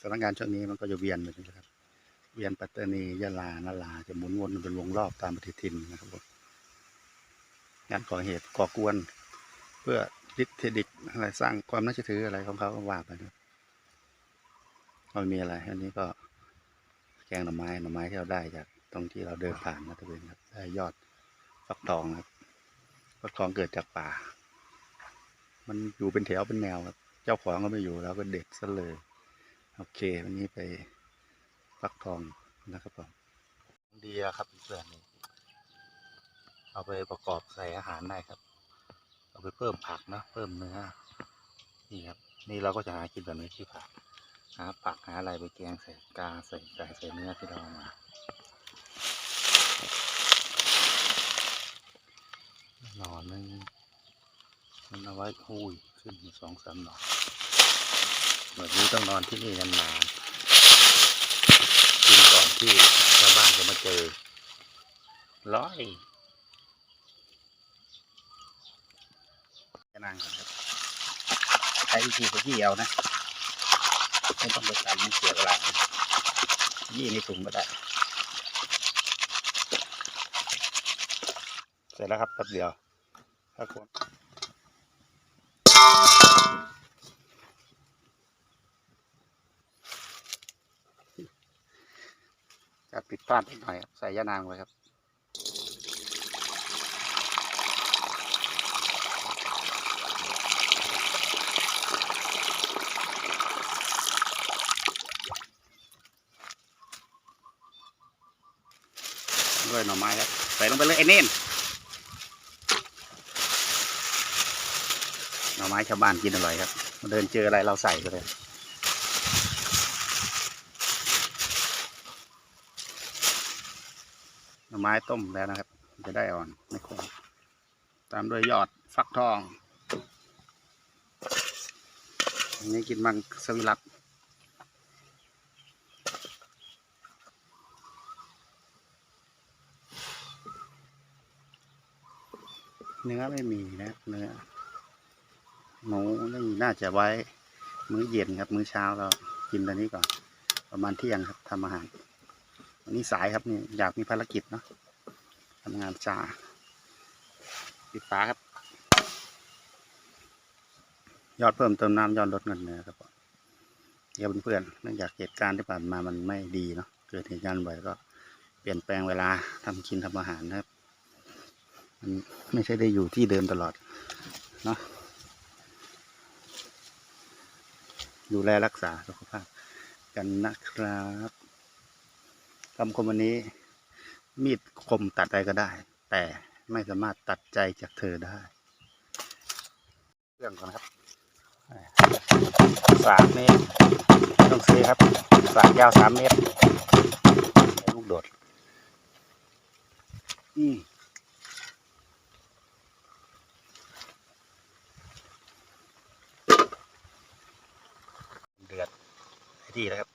สถานการณ์ช่วงนี้มันก็จะเวียนแบบนี้นะครับ เวียนปัตตานียะลานราจะหมุนวนเป็นวงรอบตามปฏิทินนะครับผมงานก่อเหตุก่อกวน เพื่อดิสเครดิตอะไรสร้างความน่าเชื่อถืออะไรของเขาก็ว่าไปนะก็ไม่มีอะไรอันนี้ก็แกงหน่อไม้หน่อไม้ที่เราได้จากตรงที่เราเดินผ่านนะทุกคนครับได้ยอดฟักทองครับฟักทองเกิดจากป่า มันอยู่เป็นแถวเป็นแนวครับ เจ้าของก็ไม่อยู่แล้วก็เด็ดซะเลย โอเค วันนี้ไปฟักทองนะครับผมดีแล้วครับเพื่อนเอาไปประกอบใส่อาหารได้ครับ เอาไปเพิ่มผักนะเพิ่มเนื้อนี่ครับ นี่เราก็จะหากินแบบนี้ที่ผักหาผักหาอะไรไปแกงใส่กาใส่ไก่ใส่เนื้อที่เราเอามาหน่อหนึงมันเอาไว้หุยขึ้นมาสองสามหน่อ แบบนี้ต้องนอนที่นี่นานๆกินก่อนที่ชาวบ้านจะมาเจอ ร้อยจะนั่งก่อนครับใช้วิธีขยี้เอานะไม่ต้องไปตำมันเสียเวลายี่ในถุงก็ได้ เสร็จแล้วครับแป๊บเดียวถ้าคน จะปิดพลาดนิดหน่อยใส่ยานางไว้ครับด้วยหน่อไม้ครับใส่ลงไปเลยไอ้เน่นหน่อไม้ชาวบ้านกินอร่อยครับเดินเจออะไรเราใส่ไปเลย หน่อไม้ต้มแล้วนะครับ จะได้อ่อนไม่ขมตามด้วยยอดฟักทองอันนี้กินมังสวิรัตเนื้อไม่มีนะเนื้อหมูนี่น่าจะไว้ มื้อเย็นครับ มื้อเช้าเรากินตอนนี้ก่อน ประมาณเที่ยงครับทำอาหาร วันนี้สายครับนี่อยากมีภารกิจเนาะทำงานช้าปิดฝาครับ ยอดเพิ่มเติมน้ำยอดลดเงินนื้อครับเดี๋ยวเพื่อนๆเนื่องจากเหตุการณ์ที่ผ่านมามันไม่ดีเนาะเกิดเหตุการณ์บ่อยก็เปลี่ยนแปลงเวลาทำกินทำอาหารนะครับมันไม่ใช่ได้อยู่ที่เดิมตลอดเนาะดูแลรักษาสุขภาพกันนะครับ คำคมวันนี้ มีดคมตัดอะไรก็ได้ แต่ไม่สามารถตัดใจจากเธอได้เรื่องก่อนครับสามเมตรต้องซื้อครับสากยาวสามเมตรลูกโดด อืมเดือดที่แล้วครับ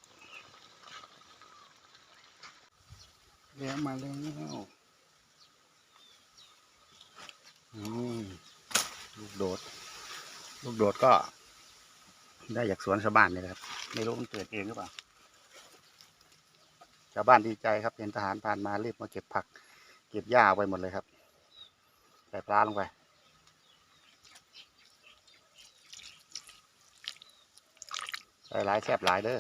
เลี้ยงมาแล้วอืมลูกโดด ลูกโดดก็ ได้จากสวนชาวบ้านนี่แหละครับ ไม่รู้มันเกิดเองหรือเปล่า ชาวบ้านดีใจครับ เห็นทหารผ่านมารีบมาเก็บผัก เก็บหญ้าไปหมดเลยครับ ใส่ปลาลงไปใส่หลายแซบหลายเด้อ